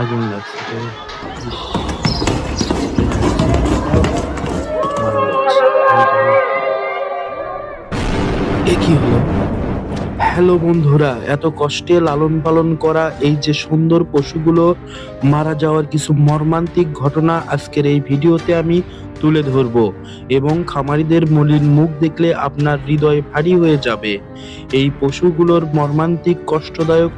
আগুন লাগছে কি হলো? হ্যালো বন্ধুরা, এত কষ্টে লালন পালন করা এই যে সুন্দর পশুগুলো, মারা যাওয়ার কিছু মর্মান্তিক ঘটনা আজকের এই ভিডিওতে আমি তুলে ধরব এবং খামারিদের মলিন মুখ দেখলে আপনার হৃদয় ভারী হয়ে যাবে। এই পশুগুলোর মর্মান্তিক, কষ্টদায়ক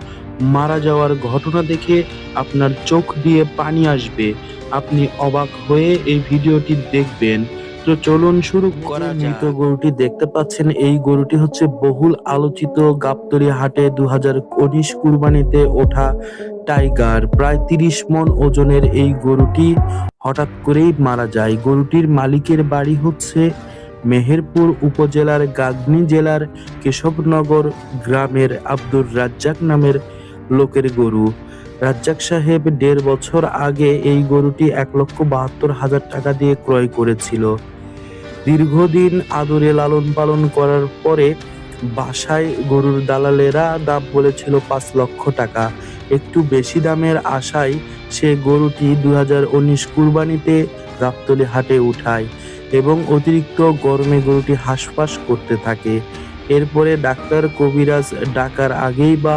মারা যাওয়ার ঘটনা দেখে আপনার চোখ দিয়ে পানি আসবে। আপনি অবাক হয়ে এই ভিডিওটি দেখবেন। তো চলুন শুরু করা মৃত গরুটি দেখতে পাচ্ছেন। এই গরুটি হচ্ছে বহুল আলোচিত গাবতলী হাটে দু হাজার উনিশ কুরবানিতে ওঠা টাইগার। প্রায় তিরিশ মন ওজনের এই গরুটি হঠাৎ করেই মারা যায়। গরুটির মালিকের বাড়ি হচ্ছে মেহেরপুর উপজেলার গাগনি জেলার কেশবনগর গ্রামের আব্দুর রাজ্জাক নামের লোকের গরু। রাজ্জাক সাহেব দেড় বছর আগে এই গরুটি এক লক্ষ বাহাত্তর হাজার টাকা দিয়ে ক্রয় করেছিল। দীর্ঘদিন আদরে লালন পালন করার পরে বাসায় গরুর দালালেরা দাম বলেছিল পাঁচ লক্ষ টাকা। একটু বেশি দামের আশায় সে গরুটি দু হাজার উনিশ কুরবানিতে গাবতলি হাটে উঠায় এবং অতিরিক্ত গরমে গরুটি হাঁসফাঁস করতে থাকে। এরপরে ডাক্তার কবিরাজ ডাকার আগেই বা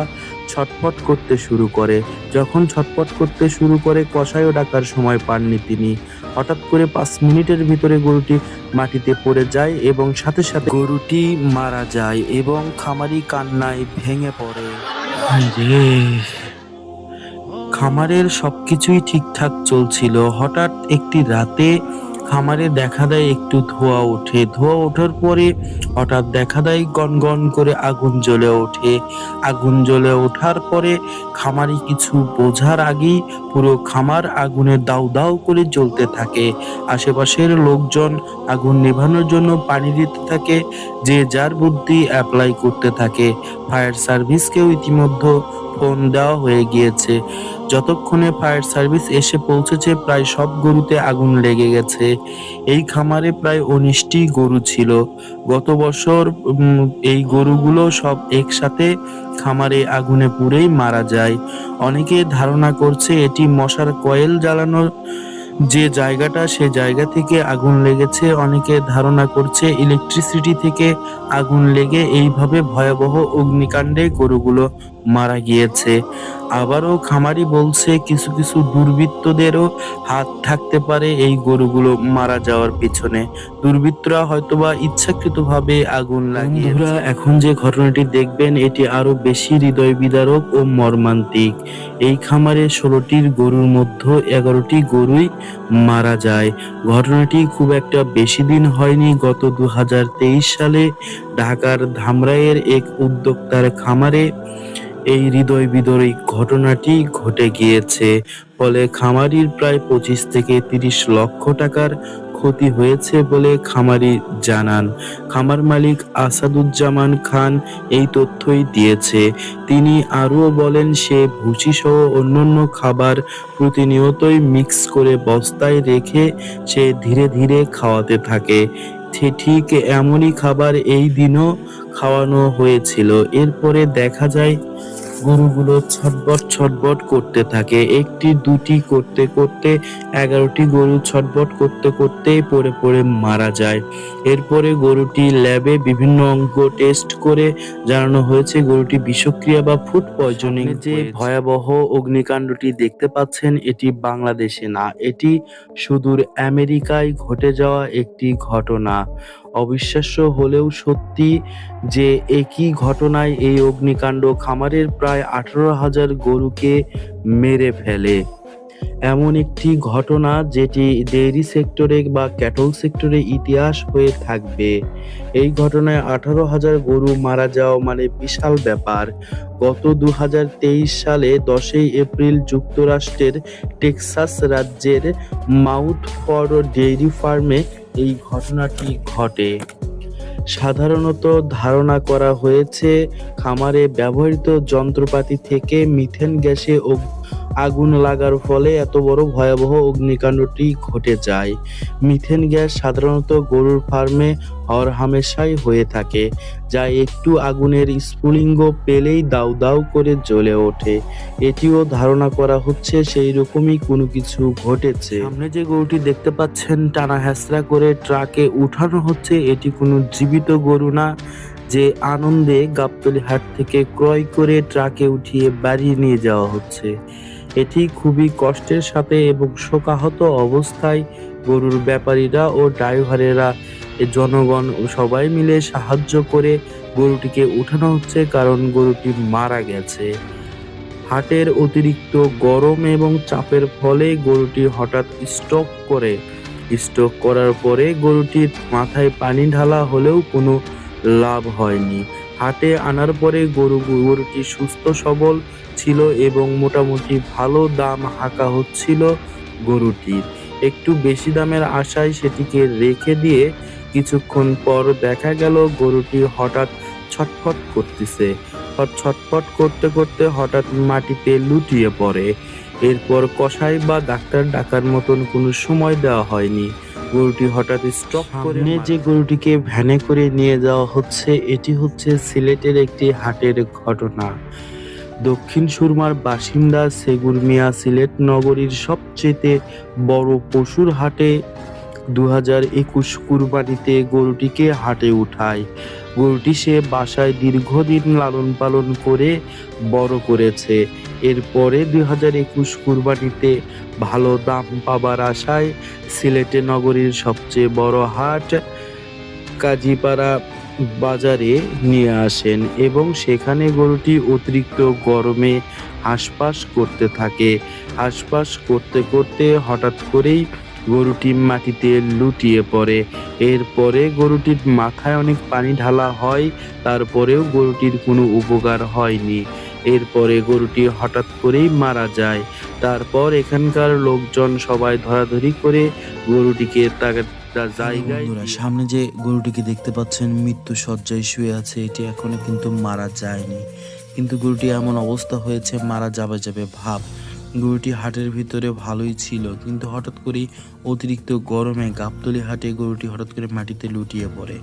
ছটফট করতে শুরু করে। যখন ছটপট করতে শুরু করে কষায়ও ডাকার সময় পাননি তিনি। হঠাৎ করে পাঁচ মিনিটের ভিতরে গরুটি মাটিতে পড়ে যায় এবং সাথে সাথে গরুটি মারা যায় এবং খামারি কান্নায় ভেঙে পড়ে। খামারের সবকিছুই ঠিকঠাক চলছিল। হঠাৎ একটি রাতে খামারে দেখা দেয় একটু ধোঁয়া ওঠে। ধোঁয়া ওঠার পরে হঠাৎ দেখা দেয় গনগন করে আগুন জ্বলে ওঠে। আগুন জ্বলে ওঠার পরে খামারি কিছু বোঝার আগেই পুরো খামার আগুনে দাউ দাউ করে জ্বলতে থাকে। আশেপাশের লোকজন আগুন নেভানোর জন্য পানি দিতে থাকে, যে যার বুদ্ধি অ্যাপ্লাই করতে থাকে। ফায়ার সার্ভিসকেও ইতিমধ্যে ফোন দেওয়া হয়ে গিয়েছে। যতক্ষণে ফায়ার সার্ভিস এসে পৌঁছেছে, প্রায় সব গরুতে আগুন লেগে গেছে। এই খামারে প্রায় উনিশটি গরু ছিল। গত বছর এই গরুগুলো সব একসাথে খামারে আগুনে পুড়েই মারা যায়। অনেকে ধারণা করছে এটি মশার কয়েল জ্বালানোর যে জায়গাটা, সে জায়গা থেকে আগুন লেগেছে। অনেকে ধারণা করছে ইলেকট্রিসিটি থেকে আগুন লেগে এইভাবে ভয়াবহ অগ্নিকাণ্ডে গরুগুলো মারা গিয়েছে। আবারও খামারি বলছে, কিছু কিছু দুর্বৃত্তদেরও হাত থাকতে পারে এই গরুগুলো মারা যাওয়ার পিছনে। দুর্বৃত্তরা হয়তোবা ইচ্ছাকৃতভাবে আগুন লাগিয়ে এখন যে ঘটনাটি দেখবেন, এটি আরও বেশি হৃদয় বিদারক ও মর্মান্তিক। এই খামারে ষোলোটির গরুর মধ্যে এগারোটি গরুই মারা যায়। ঘটনাটি খুব একটা বেশি দিন হয়নি। গত দু হাজার তেইশ সালে ঢাকার ধামরাইয়ের এক উদ্যোক্তার খামারে এই হৃদয় বিদরিক ঘটনাটি ঘটে গিয়েছে, ফলে খামারির প্রায় পঁচিশ থেকে তিরিশ লক্ষ টাকার ক্ষতি হয়েছে বলে খামারি জানান। খামার মালিক আসাদুজ্জামান খান এই তথ্যই দিয়েছে। তিনি আরও বলেন, সে ভুসি সহ অন্যান্য খাবার প্রতিনিয়তই মিক্স করে বস্তায় রেখে সে ধীরে ধীরে খাওয়াতে থাকে। ঠিক এমনই খাবার এই দিনও খাওয়ানো হয়েছিল। এরপরে দেখা যায় গরুগুলো ছটবট ছটবট করতে থাকে। একটি দুটি করতে করতে এগারোটি গরু ছটবট করতে করতেই পড়ে পড়ে মারা যায়। এরপরে গরুটি ল্যাবে বিভিন্ন অঙ্গ টেস্ট করে জানানো হয়েছে। গরুটি বিষক্রিয়া বা ফুড পয়জনিং যে ভয়াবহ অগ্নিকাণ্ডটি দেখতে পাচ্ছেন এটি বাংলাদেশে না। এটি সুদূর আমেরিকায় ঘটে যাওয়া একটি ঘটনা। অবিশ্বাস্য হলেও সত্যি যে একই ঘটনায় এই অগ্নিকাণ্ড খামারের প্রায় আঠারো হাজার গরুকে মেরে ফেলে। এমন একটি ঘটনা যেটি ডেইরি সেক্টরে বা ক্যাটল সেক্টরে ইতিহাস হয়ে থাকবে। এই ঘটনায় আঠারো হাজার গরু মারা যাওয়া মানে বিশাল ব্যাপার। গত দু হাজার তেইশ সালে দশই এপ্রিল যুক্তরাষ্ট্রের টেক্সাস রাজ্যের মাউথ ফর ডেইরি ফার্মে এই ঘটনাটি ঘটে। সাধারণত ধারণা করা হয়েছে খামারে ব্যবহৃত যন্ত্রপাতি থেকে মিথেন গ্যাসে আগুন লাগার ফলে এত বড় ভয়াবহ অগ্নিকাণ্ডটি ঘটে যায়। মিথেন গ্যাস সাধারণত গরুর ফার্মে হর হামেশাই হয়ে থাকে, যা একটু আগুনের স্ফুলিঙ্গ পেলেই দাউ দাউ করে জ্বলে ওঠে। এটিও ধারণা করা হচ্ছে সেই রকমই কোনো কিছু ঘটেছে। সামনে যে গরুটি দেখতে পাচ্ছেন, টানা হ্যাসরা করে ট্রাকে উঠানো হচ্ছে, এটি কোনো জীবিত গরু না, যে আনন্দে গাবতলি হাট থেকে ক্রয় করে ট্রাকে উঠিয়ে বাড়ি নিয়ে যাওয়া হচ্ছে। এটি খুবই কষ্টের সাথে এবং শোকাহত অবস্থায় গরুর ব্যাপারীরা ও ড্রাইভারেরা জনগণ সবাই মিলে সাহায্য করে গরুটিকে উঠানো হচ্ছে কারণ গরুটি মারা গেছে। হাটের অতিরিক্ত গরম এবং চাপের ফলে গরুটি হঠাৎ স্ট্রোক করে। স্ট্রোক করার পরে গরুটির মাথায় পানি ঢালা হলেও কোনো লাভ হয়নি। হাটে আনার পরে গরু, গরুটি সুস্থ সবল ছিল এবং মোটামুটি ভালো দাম হাঁকা হচ্ছিল গরুটির। একটু বেশি দামের আশায় সেটিকে রেখে দিয়ে কিছুক্ষণ পর দেখা গেল গরুটি হঠাৎ ছটফট করতেছে। ছটফট করতে করতে হঠাৎ মাটিতে লুটিয়ে পড়ে। এরপর কষাই বা ডাক্তার ডাকার মতন কোনো সময় দেওয়া হয়নি। গরুটি হঠাৎ স্টপ করে যে গরুটিকে ভ্যানে করে নিয়ে যাওয়া হচ্ছে এটি হচ্ছে সিলেটের একটি হাটের ঘটনা। দক্ষিণ সুরমার বাসিন্দা সেগুর মিয়া সিলেট নগরীর সবচেয়ে বড় পশুর হাটে দু হাজার একুশ কুরবানিতে গরুটিকে হাটে উঠায়। গরুটি সে বাসায় দীর্ঘদিন লালন পালন করে বড় করেছে। এরপরে দুই হাজার একুশ কুরবানিতে ভালো দাম পাবার আশায় সিলেটে নগরীর সবচেয়ে বড় হাট কাজীপাড়া বাজারে নিয়ে আসেন এবং সেখানে গরুটি অতিরিক্ত গরমে হাঁসফাঁস করতে থাকে। হাঁসফাঁস করতে করতে হঠাৎ করেই গরুটি মাটিতে লুটিয়ে পড়ে। এরপরে গরুটির মাথায় অনেক পানি ঢালা হয়, তারপরেও গরুটির কোনো উপকার হয়নি। এরপরে গরুটি হঠাৎ করেই মারা যায়। তারপর এখানকার লোকজন সবাই ধরাধরি করে গরুটিকে জায়গায় বন্ধুরা সামনে যে গরুটিকে দেখতে পাচ্ছেন মৃত্যু সজ্জায় শুয়ে আছে এটি এখনও কিন্তু মারা যায়নি। কিন্তু গরুটি এমন অবস্থা হয়েছে মারা যাবে যাবে ভাব। গরুটি হাটের ভিতরে ভালোই ছিল। কিন্তু হঠাৎ করেই অতিরিক্ত গরমে গাবতলি হাটে গরুটি হঠাৎ করে মাটিতে লুটিয়ে পড়ে।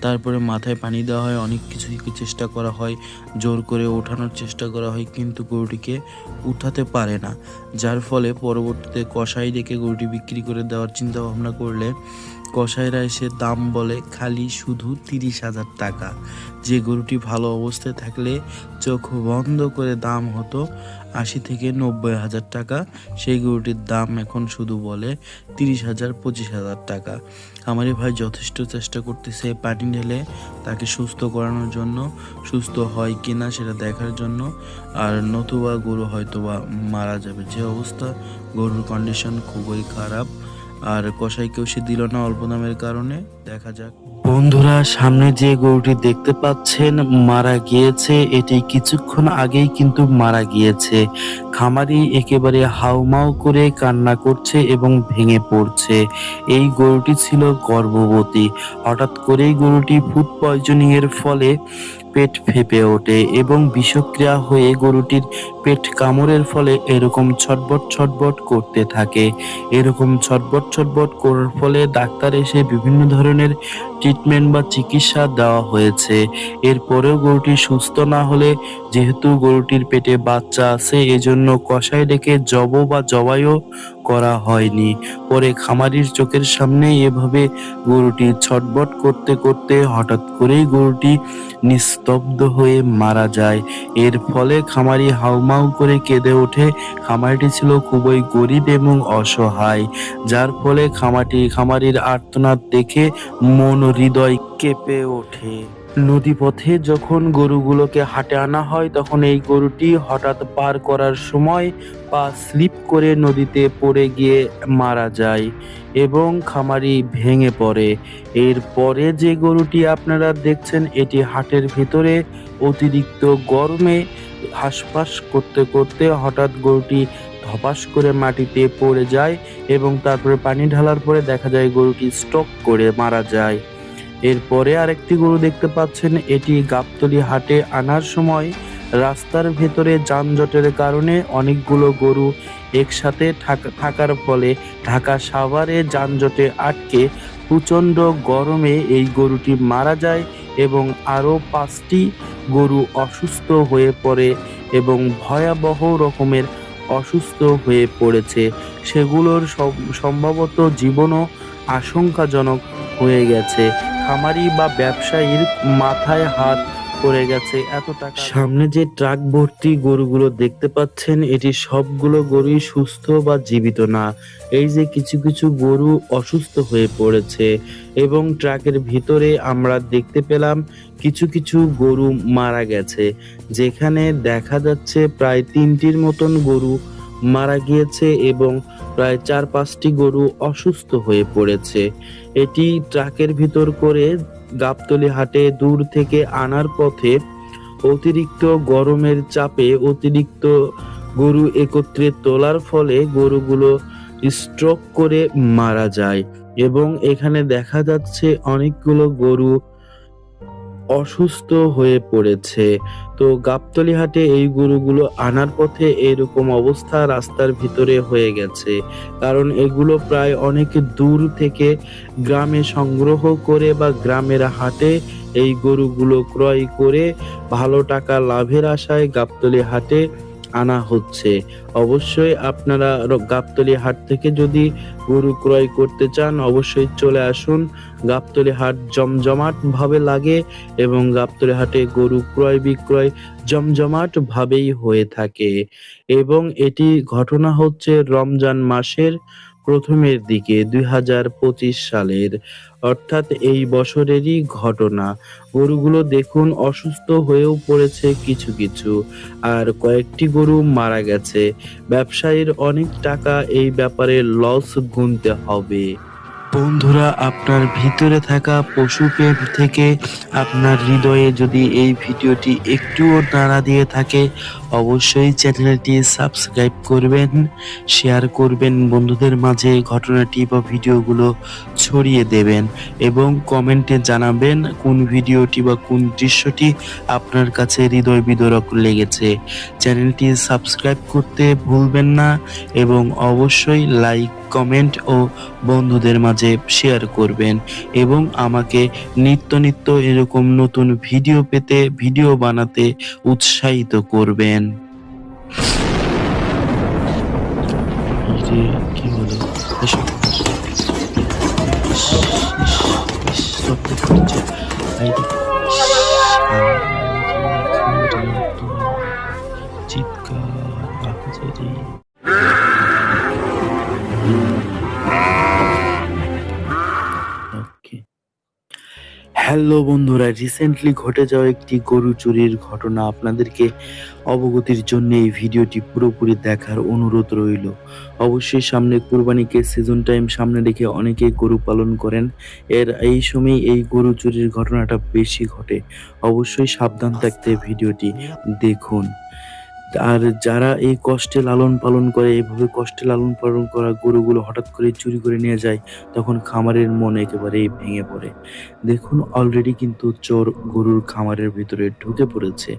তারপরে মাথায় পানি দেওয়া হয়, অনেক কিছুই চেষ্টা করা হয়, জোর করে ওঠানোর চেষ্টা করা হয়, কিন্তু গরুটিকে উঠাতে পারে না। যার ফলে পরবর্তীতে কষাই ডেকে গরুটি বিক্রি করে দেওয়ার চিন্তা ভাবনা করলে কসাইরা এসে দাম বলে, খালি শুধু তিরিশ হাজার টাকা। যে গরুটি ভালো অবস্থায় থাকলে চোখ বন্ধ করে দাম হতো আশি থেকে নব্বই হাজার টাকা। সেই গরুটির দাম এখন শুধু বলে তিরিশ হাজার, পঁচিশ হাজার টাকা। আমারই ভাই যথেষ্ট চেষ্টা করতেছে পানি ঢেলে তাকে সুস্থ করানোর জন্য, সুস্থ হয় কি না সেটা দেখার জন্য। আর নতুবা গরু হয়তো বা মারা যাবে। যে অবস্থা, গরুর কন্ডিশন খুবই খারাপ। আর কসাইকেও সে দিল না অল্প দামের কারণে। দেখা যাক। বন্ধুরা, সামনে যে গরুটি দেখতে পাচ্ছেন, মারা গিয়েছে। এটি কিছুক্ষণ আগেই কিন্তু মারা গিয়েছে। খামারি একেবারে হাউমাউ করে কান্না করছে এবং ভেঙে পড়ছে। এই গরুটি ছিল গর্ভবতী। হঠাৎ করেই গরুটি ফুড পয়জনিং এর ফলে পেট ফেপে ওঠে এবং বিষক্রিয়া হয়ে গরুটির পেট কামড়ের ফলে এরকম ছটবট ছটবট করতে থাকে। এরকম ছটবট ছটবট করার ফলে ডাক্তার এসে বিভিন্ন ধরনের ট্রিটমেন্ট বা চিকিৎসা দেওয়া হয়েছে। এরপরেও গরুটি সুস্থ না হলে যেহেতু গরুটির পেটে বাচ্চা আছে, এজন্য কষাই ডেকে জব বা জবাইও করা হয়নি। পরে খামারির চোখের সামনে এভাবে গরুটি ছটবট করতে করতে হঠাৎ করেই গরুটি নিস্তব্ধ হয়ে মারা যায়। এর ফলে খামারি হাউমাউ করে কেঁদে ওঠে। খামারটি ছিল খুবই গরিব এবং অসহায়, যার ফলে খামাটি খামারির আর্তনাদ দেখে মন হৃদয় কেঁপে ওঠে। নদীপথে যখন গরুগুলোকে হাটে আনা হয়, তখন এই গরুটি হঠাৎ পার করার সময় পা স্লিপ করে নদীতে পড়ে গিয়ে মারা যায় এবং খামারি ভেঙে পড়ে। এরপরে যে গরুটি আপনারা দেখছেন, এটি হাটের ভিতরে অতিরিক্ত গরমে হাঁসফাঁস করতে করতে হঠাৎ গরুটি ধপাস করে মাটিতে পড়ে যায় এবং তারপরে পানি ঢালার পরে দেখা যায় গরুটি স্টক করে মারা যায়। এরপরে আরেকটি গরু দেখতে পাচ্ছেন, এটি গাবতলি হাটে আনার সময় রাস্তার ভেতরে যানজটের কারণে অনেকগুলো গরু একসাথে থাকা- থাকার ফলে ঢাকা সাভারে যানজটে আটকে প্রচণ্ড গরমে এই গরুটি মারা যায় এবং আরও পাঁচটি গরু অসুস্থ হয়ে পড়ে এবং ভয়াবহ রকমের অসুস্থ হয়ে পড়েছে। সেগুলোর সম- সম্ভবত জীবনও আশঙ্কাজনক হয়ে গেছে। খামারি বা ব্যবসায়ীর মাথায় হাত পড়ে গেছে। এত টাকা সামনে যে ট্রাক ভর্তি গরুগুলো দেখতে পাচ্ছেন, এটি সবগুলো গরুই সুস্থ বা জীবিত না। এই যে কিছু কিছু গরু অসুস্থ হয়ে পড়েছে এবং ট্রাকের ভিতরে আমরা দেখতে পেলাম কিছু কিছু গরু মারা গেছে। যেখানে দেখা যাচ্ছে প্রায় তিনটির মতন গরু মারা গিয়েছে এবং প্রায় চার পাঁচটি গরু অসুস্থ হয়ে পড়েছে। এটি ট্রাকের ভিতর করে গাবতলি হাটে দূর থেকে আনার পথে অতিরিক্ত গরমের চাপে অতিরিক্ত গরু একত্রে তোলার ফলে গরুগুলো স্ট্রোক করে মারা যায়। এবং এখানে দেখা যাচ্ছে অনেকগুলো গরু অসুস্থ হয়ে পড়েছে। তো গাবতলি হাটে এই গরুগুলো আনার পথে এরকম অবস্থা রাস্তার ভিতরে হয়ে গেছে। কারণ এগুলো প্রায় অনেক দূর থেকে গ্রামে সংগ্রহ করে বা গ্রামের হাটে এই গরুগুলো ক্রয় করে ভালো টাকা লাভের আশায় গাবতলি হাটে আনা হচ্ছে। অবশ্যই আপনারা গাবতলি হাট থেকে যদি গরু ক্রয় করতে চান, অবশ্যই চলে আসুন। গাবতলি হাট জমজমাট ভাবে লাগে এবং গাবতলি হাটে গরু ক্রয়, বিক্রয় জমজমাট ভাবেই হয়ে থাকে। এবং এটি ঘটনা হচ্ছে রমজান মাসের প্রথমের দিকে দুই হাজার পঁচিশ সালের, অর্থাৎ এই বছরেরই ঘটনা। গরুগুলো দেখুন অসুস্থ হয়েও পড়েছে কিছু কিছু, আর কয়েকটি গরু মারা গেছে। ব্যবসায়ীর অনেক টাকা এই ব্যাপারে লস গুনতে হবে। বন্ধুরা, আপনার ভিতরে থাকা পশুপ্রেম থেকে আপনার হৃদয়ে যদি এই ভিডিওটি একটুও নাড়া দিয়ে থাকে অবশ্যই চ্যানেলটি সাবস্ক্রাইব করবেন, শেয়ার করবেন, বন্ধুদের মাঝে ঘটনাটি বা ভিডিওগুলো ছড়িয়ে দেবেন এবং কমেন্টে জানাবেন কোন ভিডিওটি বা কোন দৃশ্যটি আপনার কাছে হৃদয় বিদরক লেগেছে। চ্যানেলটি সাবস্ক্রাইব করতে ভুলবেন না এবং অবশ্যই লাইক, কমেন্ট ও বন্ধুদের মাঝে শেয়ার করবেন এবং আমাকে নিত্য নিত্য এরকম নতুন ভিডিও পেতে, ভিডিও বানাতে উৎসাহিত করবেন। কি হলো এসো ইস, ইস, ইস, হ্যালো বন্ধুরা রিসেন্টলি ঘটে যাওয়া একটি গরু চুরির ঘটনা আপনাদেরকে অবগতির জন্য এই ভিডিওটি পুরোপুরি দেখার অনুরোধ রইল। অবশ্যই সামনে কোরবানিকে সিজন টাইম সামনে রেখে অনেকে গরু পালন করেন। এর এই সময় এই গরু চুরির ঘটনাটা বেশি ঘটে। অবশ্যই সাবধান থাকতে ভিডিওটি দেখুন। আর যারা এই কষ্টে লালন পালন করে এইভাবে কষ্টে লালন পালন করা গরুগুলো হঠাৎ করে চুরি করে নিয়ে যায়, তখন খামারের মন একেবারেই ভেঙে পড়ে। দেখুন অলরেডি কিন্তু চোর গরুর খামারের ভিতরে ঢুকে পড়েছে।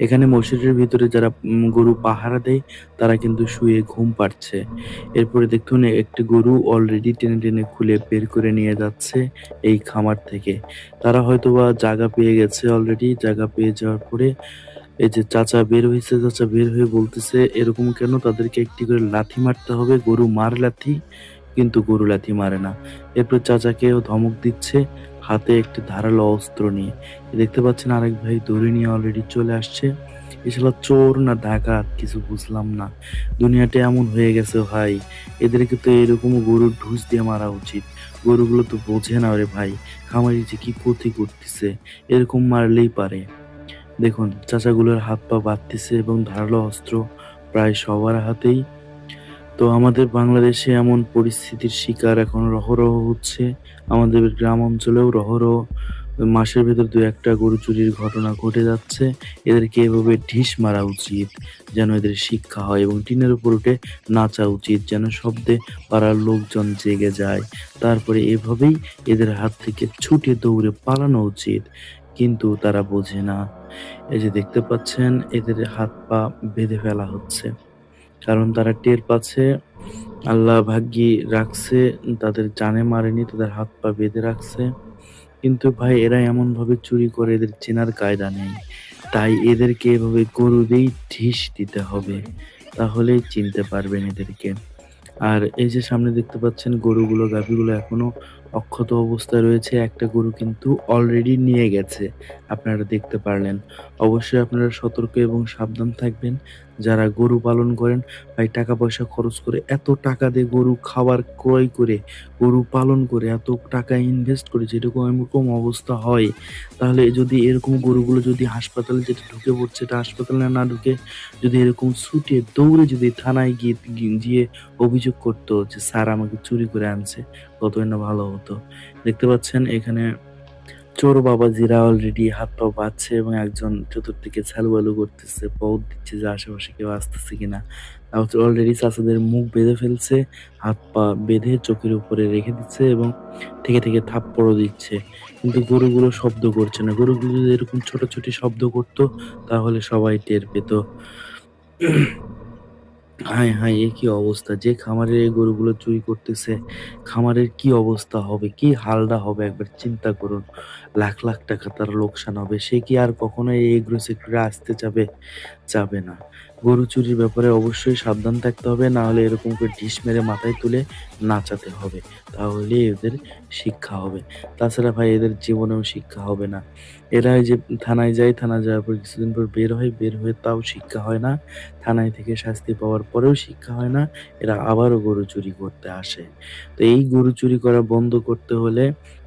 এখানে মসজিদের ভিতরে যারা গরু পাহারা দেয়, তারা কিন্তু শুয়ে ঘুম পাচ্ছে এরপরে দেখুন, একটি গরু অলরেডি টেনে টেনে খুলে বের করে নিয়ে যাচ্ছে এই খামার থেকে। তারা হয়তোবা জায়গা পেয়ে গেছে অলরেডি জায়গা পেয়ে যাওয়ার পরে এই যে চাচা বের হয়েছে চাচা বের হয়ে বলতেছে, এরকম কেন? তাদেরকে একটি করে লাথি মারতে হবে, গরু মার লাথি, কিন্তু গরু লাথি মারে না। এরপর চাচাকেও ধমক দিচ্ছে, হাতে একটি ধারালো অস্ত্র নিয়ে। দেখতে পাচ্ছেন আরেক ভাই দড়ি নিয়ে অলরেডি চলে আসছে। এছাড়া চোর না ডাকাত, কিছু বুঝলাম না। দুনিয়াটা এমন হয়ে গেছে ভাই, এদেরকে তো এরকম গরুর ঢুস দিয়ে মারা উচিত। গরুগুলো তো বোঝে না রে ভাই খামারি যে কি ক্ষতি করতেছে, এরকম মারলেই পারে। দেখুন, চাচাগুলোর হাত পা বাঁধতেছে এবং ধারালো অস্ত্র প্রায় সবার হাতেই। তো আমাদের বাংলাদেশে এমন পরিস্থিতির শিকার এখন রহরহ হচ্ছে। আমাদের গ্রাম অঞ্চলেও রহরহ। মাসের ভেতর দু একটা গরু চুরির ঘটনা ঘটে যাচ্ছে। এদেরকে এভাবে ঢিস মারা উচিত, যেন এদের শিক্ষা হয় এবং টিনের উপর উঠে নাচা উচিত, যেন শব্দে পাড়ার লোকজন জেগে যায়। তারপরে এভাবেই এদের হাত থেকে ছুটে দৌড়ে পালানো উচিত। কিন্তু তারা বোঝে না। এই যে দেখতে পাচ্ছেন, এদের হাত পা বেঁধে ফেলা হচ্ছে। কারণ তারা টের পাচ্ছে, আল্লাহ ভাগ্যি রাখছে, তাদের জানে মারেনি, তাদের হাত পা বেঁধে রাখছে। কিন্তু ভাই, এরা এমন ভাবে চুরি করে এদের চেনার কায়দা নেই। তাই এদেরকে এভাবে গরু দিয়েই ঢিস দিতে হবে। তাহলে চিনতে পারবেন এদেরকে। আর এই যে সামনে দেখতে পাচ্ছেন, গরুগুলো, গাভীগুলো এখনও অক্ষত অবস্থায় রয়েছে, একটা গরু কিন্তু অলরেডি নিয়ে গেছে। আপনারা দেখতে পারলেন। অবশ্যই আপনারা সতর্ক এবং সাবধান থাকবেন। যারা গরু পালন করেন, ভাই টাকা পয়সা খরচ করে এত টাকা দিয়ে গরু খাবার ক্রয় করে, গরু পালন করে এত টাকা ইনভেস্ট করে যেরকম এরকম অবস্থা হয়, তাহলে যদি এরকম গরুগুলো যদি হাসপাতালে যেটা ঢুকে পড়ছে, এটা হাসপাতালে না ঢুকে যদি এরকম ছুটে দৌড়ে যদি থানায় গিয়ে গিয়ে অভিযোগ করতো যে, স্যার, আমাকে চুরি করে আনছে। কতই না ভালো হতো। দেখতে পাচ্ছেন এখানে চোর বাবাজিরা অলরেডি হাত পা বাঁধছে এবং একজন চতুর্দিকে ছালু করতেছে, পথ দিচ্ছে যে আশেপাশে কেউ আসতেছে কিনা। অলরেডি চাচাদের মুখ বেঁধে ফেলছে, হাত পা বেঁধে চোখের উপরে রেখে দিচ্ছে এবং থেকে থেকে থাপ্পড়ও দিচ্ছে। কিন্তু গরুগুলো শব্দ করছে না। গরুগুলো যদি এরকম ছোটাছুটি শব্দ করতো, তাহলে সবাই টের পেত। হায় হায়, এ কি অবস্থা? যে খামারের এই গরুগুলো চুরি করতেছে, খামারের কি অবস্থা হবে? কি হালদা হবে? একবার চিন্তা করুন। লাখ লাখ টাকা তার লোকসান হবে। সে কি আর কখনো এই এগ্রো সেক্টরে আসতে যাবে? যাবে না। গরু চুরির ব্যাপারে অবশ্যই সাবধান থাকতে হবে, না হলে এরকম করে ঢিস মেরে মাথায় তুলে নাচাতে হবে। তাহলে এদের শিক্ষা হবে। তাছাড়া ভাই, এদের জীবনেও শিক্ষা হবে না। এরা যে থানায় যায়, থানায় যাওয়ার পর কিছুদিন পর বের হয়, বের হয়ে তাও শিক্ষা হয় না। থানায় থেকে শাস্তি পাওয়ার পরেও শিক্ষা হয় না। এরা আবারও গরু চুরি করতে আসে। তো এই গরু চুরি করা বন্ধ করতে হলে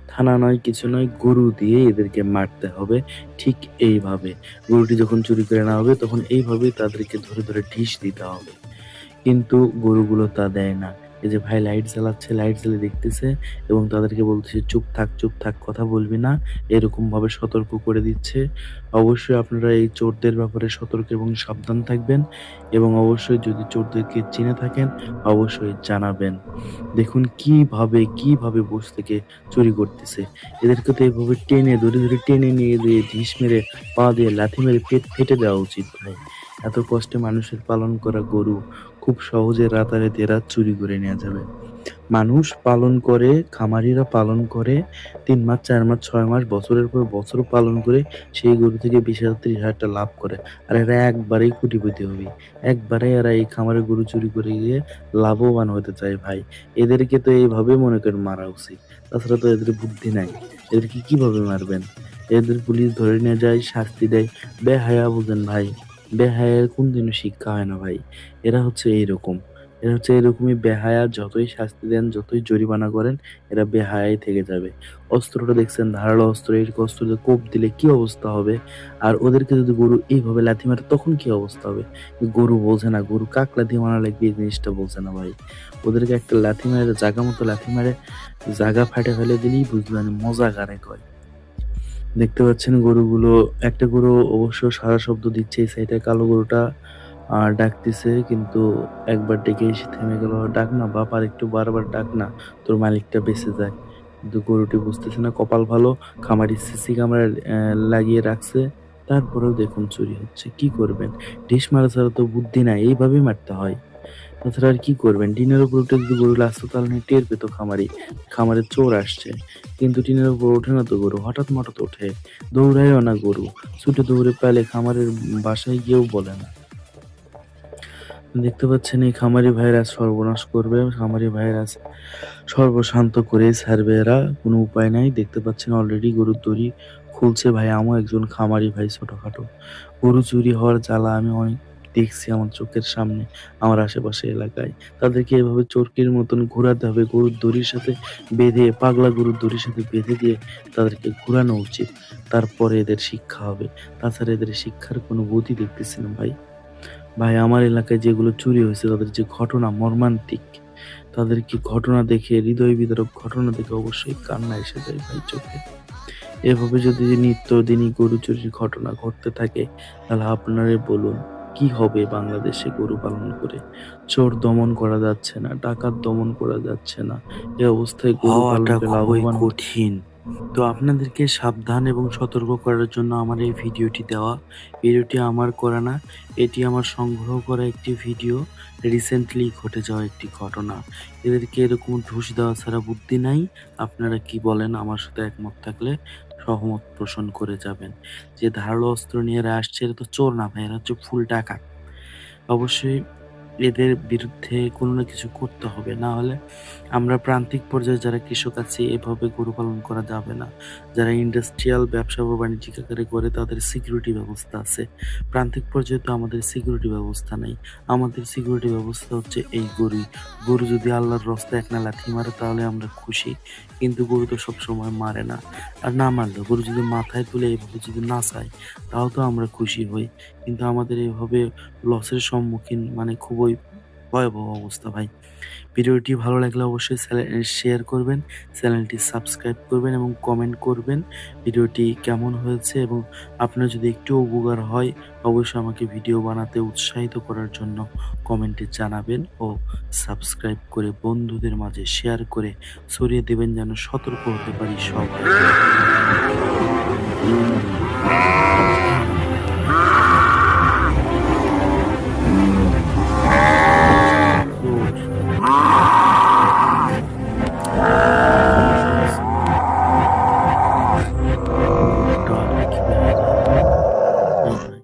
থানা নয়, কিছু নয়, গরু দিয়ে এদেরকে মারতে হবে ঠিক এইভাবে। গরুটি যখন চুরি করে নেওয়া হবে, তখন এইভাবেই তাদেরকে ধরে ধরে ঢিস দিতে হবে। কিন্তু গরুগুলো তা দেয় না। এই যে ভাই লাইট জ্বালাচ্ছে লাইট জ্বালিয়ে দেখতেছে এবং তাদেরকে বলতেছে, চুপ থাক চুপ থাক, কথা বলবি না। এরকম ভাবে সতর্ক করে দিচ্ছে। অবশ্যই আপনারা এই চোরদের ব্যাপারে সতর্ক এবং সাবধান থাকবেন এবং অবশ্যই যদি চোরদেরকে চিনে থাকেন, অবশ্যই জানাবেন। দেখুন কীভাবে কীভাবে বসে থেকে চুরি করতেছে। এদেরকে তো এইভাবে টেনে, ধরে ধরে টেনে নিয়ে দিয়ে ঢিস মেরে পা দিয়ে লাথি মেরে পেট ফেটে দেওয়া উচিত ভাই। এত কষ্টে মানুষের পালন করা গরু। খুব সহজে রাতারাতি এরা চুরি করে নেওয়া যাবে। মানুষ পালন করে, খামারিরা পালন করে, তিন মাস, চার মাস, ছয় মাস, বছরের পর বছর পালন করে সেই গরু থেকে বিশ হাজার, ত্রিশ হাজার টাকা লাভ করে। আর এরা একবারেই কোটিপতি হবে। একবারে এরা এই খামারে গরু চুরি করে গিয়ে লাভবান হতে চায় ভাই। এদেরকে তো এইভাবে মনে করেন মারা উচিত। তাছাড়া তো এদের বুদ্ধি নাই। এদেরকে কীভাবে মারবেন? এদের পুলিশ ধরে নিয়ে যায়, শাস্তি দেয়। বেহায়া বুঝেন ভাই। বেহায়ার কোনদিনও শিক্ষা হয় না ভাই। এরা হচ্ছে এইরকম। এরা হচ্ছে এরকমই বেহায়া, যতই শাস্তি দেন, যতই জরিমানা করেন, এরা বেহায়াই থেকে যাবে। অস্ত্রটা দেখছেন, ধারালো অস্ত্র, এই অস্ত্র দিয়ে কোপ দিলে কি অবস্থা হবে? আর ওদেরকে যদি গরু এইভাবে লাথি মারে, তখন কি অবস্থা হবে? গরু বলছে না, গরু কাক লাথি মারা লাগবে এই জিনিসটা বলছে না ভাই। ওদেরকে একটা লাথি মারে, জাগা মতো লাথি মারে, জাগা ফাটে ফেলে দিলেই বুঝবেন মজা কারে কয়। দেখতে পাচ্ছেন গরুগুলো, একটা গরু অবশ্য সারা শব্দ দিচ্ছে, এই সাইডে কালো গরুটা আর ডাকতেছে, কিন্তু একবার ডেকে এসে থেমে গেল, ডাক না বাপ, আর একটু বারবার ডাক না, তোর মালিকটা বেঁচে যায় কিন্তু গরুটি বুঝতেছে না, কপাল ভালো, খামারি সিসি ক্যামেরা লাগিয়ে রাখছে, তারপরেও দেখুন চুরি হচ্ছে, কি করবেন? ঢিস মারা ছাড়া তো বুদ্ধি নাই, এইভাবেই মারতে হয়। তাছাড়া আর কি করবেন? টিনের উপর উঠে যদি গরু লাগতো তাহলে টের পেতো খামারি, খামারে চোর আসছে। কিন্তু টিনের উপর ওঠে না তো গরু, হঠাৎ মঠাৎ ওঠে। দৌড়ায়ও না গরু, ছুটে দৌড়ে পেলে খামারের বাসায় গিয়েও বলে না। দেখতে পাচ্ছেন এই খামারি ভাইরাস সর্বনাশ করবে। খামারি ভাইরাস সর্বশান্ত করে ছাড়বে এরা, কোনো উপায় নাই। দেখতে পাচ্ছেন অলরেডি গরুর দড়ি খুলছে ভাই, আমও একজন খামারি ভাই ছোটোখাটো। গরু চুরি হওয়ার জ্বালা আমি অনেক দেখছি আমার চোখের সামনে, আমার আশেপাশে এলাকায়। তাদেরকে এভাবে চোরকির মতন ঘোরাতে হবে, গরুর দড়ির সাথে বেঁধে, পাগলা গরুর দড়ির সাথে বেঁধে দিয়ে তাদেরকে ঘোরানো উচিত। তারপরে এদের শিক্ষা হবে। তাছাড়া এদের শিক্ষার কোনো গতি দেখতেছি না ভাই। ভাই, আমার এলাকায় যেগুলো চুরি হয়েছে, তাদের যে ঘটনা মর্মান্তিক, তাদের কি ঘটনা দেখে, হৃদয় বিদারক ঘটনা দেখে অবশ্যই কান্না এসে যায় ভাই চোখে। এভাবে যদি নিত্যদিনই গরু চুরির ঘটনা ঘটতে থাকে, তাহলে আপনারে বলুন কি হবে বাংলাদেশে গরু পালন করে? চোর দমন করা যাচ্ছে না ডাকাত দমন করা যাচ্ছে না। এ অবস্থায় গরু পালন কঠিন। তো আপনাদেরকে সাবধান এবং সতর্ক করার জন্য আমার এই ভিডিওটি দেওয়া। ভিডিওটি আমার করা না, এটি আমার সংগ্রহ করা একটি ভিডিও। রিসেন্টলি ঘটে যাওয়া একটি ঘটনা। এদেরকে এরকম ঢুস দেওয়া ছাড়া বুদ্ধি নাই। আপনারা কি বলেন, আমার সাথে একমত থাকলে সহমত পোষণ করে যাবেন। যে ধারালো অস্ত্র নিয়ে এরা আসছে, এরা তো চোর না ভাই, এরা হচ্ছে ফুল টাকা অবশ্যই এদের বিরুদ্ধে কোনো না কিছু করতে হবে। না হলে আমরা প্রান্তিক পর্যায়ে যারা কৃষক আছি, এভাবে গরু পালন করা যাবে না। যারা ইন্ডাস্ট্রিয়াল ব্যবসা বা বাণিজ্যিক আকারে করে তাদের সিকিউরিটি ব্যবস্থা আছে। প্রান্তিক পর্যায়ে তো আমাদের সিকিউরিটি ব্যবস্থা নেই। আমাদের সিকিউরিটি ব্যবস্থা হচ্ছে এই গরু। গরু যদি আল্লাহর রাস্তায় এক না লাথি মারে, তাহলে আমরা খুশি। কিন্তু গরু তো সবসময় মারে না। আর না মারলে গরু যদি মাথায় তুলে এভাবে যদি না চায়, তাও তো আমরা খুশি হই। কিন্তু আমাদের এইভাবে লসের সম্মুখীন মানে খুবই ভয়াবহ অবস্থা ভাই। ভিডিওটি ভালো লাগলে অবশ্যই শেয়ার করবেন, চ্যানেলটি সাবস্ক্রাইব করবেন এবং কমেন্ট করবেন ভিডিওটি কেমন হয়েছে এবং আপনার যদি একটু উপকার হয় অবশ্যই আমাকে ভিডিও বানাতে উৎসাহিত করার জন্য কমেন্টে জানাবেন ও সাবস্ক্রাইব করে বন্ধুদের মাঝে শেয়ার করে ছড়িয়ে দেবেন যেন সতর্ক হতে পারি সবাই।